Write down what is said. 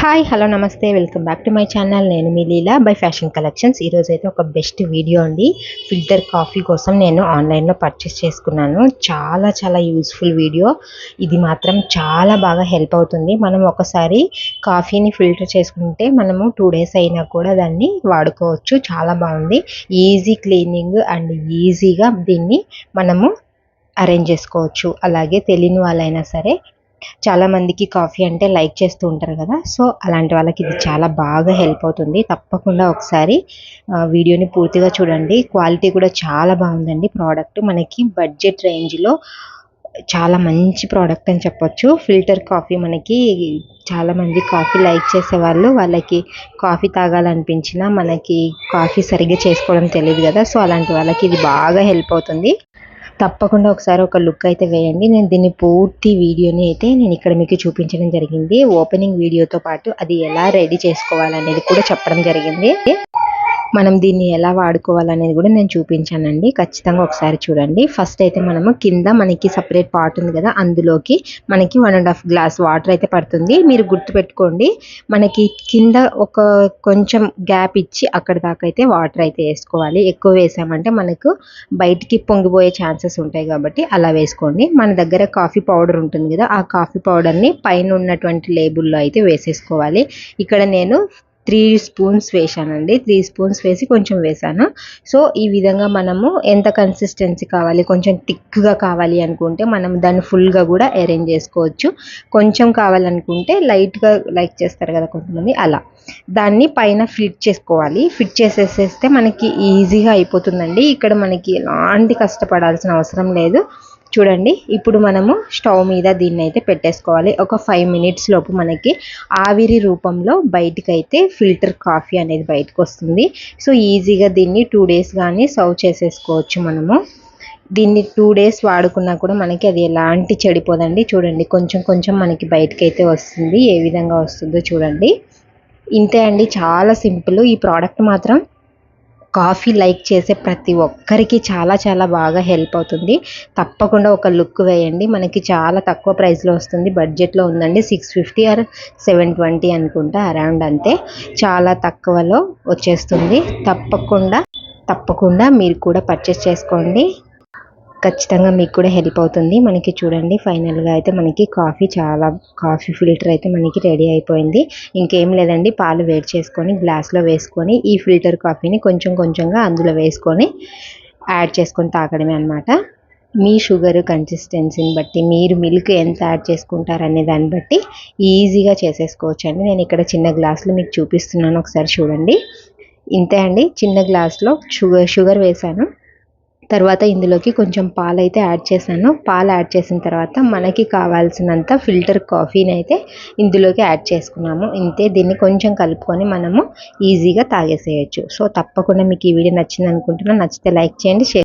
Hi hello నమస్తే. Welcome back to my channel. నేను మీ లీలా బై ఫ్యాషన్ కలెక్షన్స్. ఈరోజు అయితే ఒక బెస్ట్ వీడియో అండి. ఫిల్టర్ కాఫీ కోసం నేను ఆన్లైన్లో పర్చేస్ చేసుకున్నాను. చాలా చాలా యూస్ఫుల్ వీడియో. ఇది మాత్రం చాలా బాగా హెల్ప్ అవుతుంది. మనం ఒకసారి కాఫీని ఫిల్టర్ చేసుకుంటే మనము టూ డేస్ అయినా కూడా దాన్ని వాడుకోవచ్చు. చాలా బాగుంది. ఈజీ క్లీనింగ్ అండ్ ఈజీగా దీన్ని మనము అరేంజ్ చేసుకోవచ్చు. అలాగే తెలియని వాళ్ళైనా సరే చాలా మందికి కాఫీ అంటే లైక్ చేస్తూ ఉంటారు కదా సో అలాంటి వాళ్ళకి ఇది చాలా బాగా హెల్ప్ అవుతుంది. తప్పకుండా ఒకసారి వీడియోని పూర్తిగా చూడండి. క్వాలిటీ కూడా చాలా బాగుందండి ప్రోడక్ట్. మనకి బడ్జెట్ రేంజ్లో చాలా మంచి ప్రోడక్ట్ అని చెప్పొచ్చు. ఫిల్టర్ కాఫీ మనకి చాలామంది కాఫీ లైక్ చేసే వాళ్ళు వాళ్ళకి కాఫీ తాగాలనిపించినా మనకి కాఫీ సరిగ్గా చేసుకోవడం తెలియదు కదా సో అలాంటి వాళ్ళకి ఇది బాగా హెల్ప్ అవుతుంది. తప్పకుండా ఒకసారి ఒక లుక్ అయితే వేయండి. నేను దీన్ని పూర్తి వీడియోని అయితే నేను ఇక్కడ మీకు చూపించడం జరిగింది. ఓపెనింగ్ వీడియోతో పాటు అది ఎలా రెడీ చేసుకోవాలనేది కూడా చెప్పడం జరిగింది. మనం దీన్ని ఎలా వాడుకోవాలనేది కూడా నేను చూపించానండి. ఖచ్చితంగా ఒకసారి చూడండి. ఫస్ట్ అయితే మనము కింద మనకి సపరేట్ పాట్ ఉంది కదా అందులోకి మనకి one and half glass water అయితే పడుతుంది. మీరు గుర్తుపెట్టుకోండి మనకి కింద ఒక కొంచెం గ్యాప్ ఇచ్చి అక్కడ దాకా అయితే వాటర్ అయితే వేసుకోవాలి. ఎక్కువ వేసామంటే మనకు బయటికి పొంగిపోయే ఛాన్సెస్ ఉంటాయి కాబట్టి అలా వేసుకోండి. మన దగ్గర కాఫీ పౌడర్ ఉంటుంది కదా ఆ కాఫీ పౌడర్ని పైన ఉన్నటువంటి లేబుల్లో అయితే వేసేసుకోవాలి. ఇక్కడ నేను త్రీ స్పూన్స్ వేసానండి త్రీ స్పూన్స్ వేసి కొంచెం వేసాను సో ఈ విధంగా మనము ఎంత కన్సిస్టెన్సీ కావాలి కొంచెం థిక్గా కావాలి అనుకుంటే మనం దాన్ని ఫుల్గా కూడా అరేంజ్ చేసుకోవచ్చు. కొంచెం కావాలనుకుంటే లైట్గా లైక్ చేస్తారు కదా కొంతమంది అలా. దాన్ని పైన ఫిట్ చేసుకోవాలి. ఫిట్ చేసేసేస్తే మనకి ఈజీగా అయిపోతుందండి. ఇక్కడ మనకి ఎలాంటి కష్టపడాల్సిన అవసరం లేదు. చూడండి ఇప్పుడు మనము స్టవ్ మీద దీన్ని అయితే పెట్టేసుకోవాలి. ఒక ఫైవ్ మినిట్స్ లోపు మనకి ఆవిరి రూపంలో బయటికి అయితే ఫిల్టర్ కాఫీ అనేది బయటకు వస్తుంది సో ఈజీగా దీన్ని టూ డేస్ కానీ సర్వ్ చేసేసుకోవచ్చు మనము. దీన్ని టూ డేస్ వాడుకున్నా కూడా మనకి అది ఎలాంటి చెడిపోదండి. చూడండి కొంచెం కొంచెం మనకి బయటకైతే వస్తుంది. ఏ విధంగా వస్తుందో చూడండి. ఇంతే అండి చాలా సింపుల్. ఈ ప్రోడక్ట్ మాత్రం కాఫీ లైక్ చేసే ప్రతి ఒక్కరికి చాలా చాలా బాగా హెల్ప్ అవుతుంది. తప్పకుండా ఒక లుక్ వేయండి. మనకి చాలా తక్కువ ప్రైస్లో వస్తుంది. బడ్జెట్లో ఉందండి. Six fifty or seven twenty అనుకుంటా అరౌండ్ అంతే. చాలా తక్కువలో వచ్చేస్తుంది. తప్పకుండా తప్పకుండా మీరు కూడా పర్చేస్ చేసుకోండి. ఖచ్చితంగా మీకు కూడా హెల్ప్ అవుతుంది. మనకి చూడండి ఫైనల్గా అయితే మనకి కాఫీ చాలా కాఫీ ఫిల్టర్ అయితే మనకి రెడీ అయిపోయింది. ఇంకేం లేదండి పాలు వేడి చేసుకొని గ్లాస్లో వేసుకొని ఈ ఫిల్టర్ కాఫీని కొంచెం కొంచెంగా అందులో వేసుకొని యాడ్ చేసుకొని తాగడమే అనమాట మీ షుగర్ కన్సిస్టెన్సీని బట్టి మీరు మిల్క్ ఎంత యాడ్ చేసుకుంటారనే దాన్ని బట్టి ఈజీగా చేసేసుకోవచ్చు అండి నేను ఇక్కడ చిన్న గ్లాసులో మీకు చూపిస్తున్నాను ఒకసారి చూడండి. ఇంతే అండి చిన్న గ్లాస్లో షుగర్ షుగర్ వేసాను తర్వాత ఇందులోకి కొంచెం పాలు అయితే యాడ్ చేశాను. పాలు యాడ్ చేసిన తర్వాత మనకి కావాల్సినంత ఫిల్టర్ కాఫీని అయితే ఇందులోకి యాడ్ చేసుకున్నాము. ఇంతే దీన్ని కొంచెం కలుపుకొని మనము ఈజీగా తాగేసేయచ్చు. సో తప్పకుండా మీకు ఈ వీడియో నచ్చింది అనుకుంటున్నాను నచ్చితే లైక్ చేయండి షేర్